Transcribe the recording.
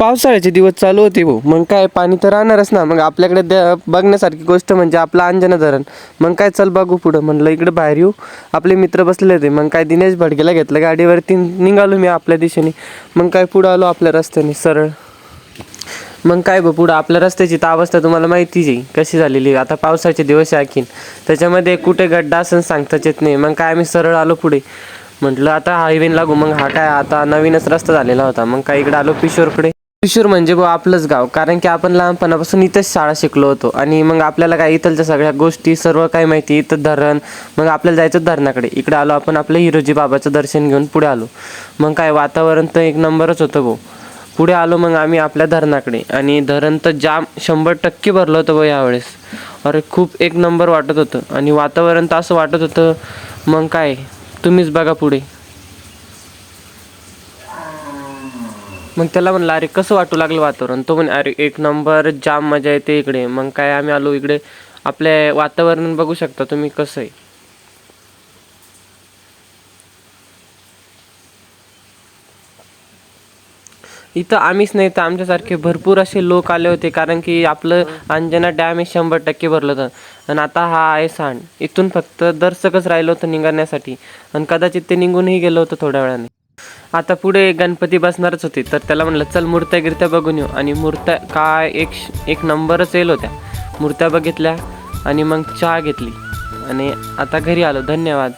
पावसाळ्याचे दिवस चालू होते भाऊ. मग काय पाणी तर राहणारच ना. मग आपल्याकडे द्या बघण्यासारखी गोष्ट म्हणजे आपलं अंजना धरण. मग काय चल बघू पुढं. म्हणलं इकडे बाहेर येऊ. आपले मित्र बसले होते. मग काय दिनेश भडकेला घेतलं गाडीवरती. निघालो मी आपल्या दिशेने. मग काय पुढं आलो आपल्या रस्त्याने. सरळ. मग काय बघ पुढं आपल्या रस्त्याची तर अवस्था तुम्हाला माहितीच आहे. कशी झालेली. आहे. आता पावसाचे दिवस आहे आणखीन. त्याच्यामध्ये कुठे गड्डा असं सांगताच येत नाही. मग काय आम्ही सरळ आलो पुढे. म्हटलं आता हायवे लागू. मग हा काय आता नवीनच रस्ता झालेला होता. मग काय इकडे आलो पिशोरकडे. किशोर म्हणजे बुवा आपलंच गाव. कारण की आपण लहानपणापासून इथंच शाळा शिकलो होतो. आणि मग आपल्याला काय इथलच्या सगळ्या गोष्टी सर्व काय माहिती इथं धरण मग आपल्याला जायचं धरणाकडे. इकडे आलो आपण आपल्या हिरोजी बाबाचं दर्शन घेऊन पुढे आलो. मग काय वातावरण तर एक नंबरच होतं भाऊ पुढे आलो मग आम्ही आपल्या धरणाकडे. आणि धरण तर जाम शंभर टक्के भरलं होतं बघ यावेळेस. अरे खूप एक नंबर वाटत होतं. आणि वातावरण तर असं वाटत होतं मग काय? तुम्हीच बघा पुढे. मग त्याला म्हणलं अरे कसं वाटू लागलं वातावरण? तो म्हणे अरे एक नंबर जाम मजा येते इकडे. मग काय आम्ही आलो इकडे आपले वातावरण बघू शकता तुम्ही कसं आहे. इथं आम्हीच नाही तर आमच्यासारखे भरपूर असे लोक आले होते कारण की आपलं अंजना डॅम हे शंभर टक्के भरलं होतं. आणि आता हा आहे सांड. इथून फक्त दर्शकच राहिलं होतं निघण्यासाठी. आणि कदाचित ते निघूनही गेलं होतं थोड्या वेळाने. आता पुढे गणपती बसणारच होते. तर त्याला म्हणलं चल मूर्त्या गिरत्या बघून येऊ. आणि मूर्त्या काय एक एक नंबरच येईल होत्या. मूर्त्या बघितल्या आणि मग चहा घेतली. आणि आता घरी आलो. धन्यवाद.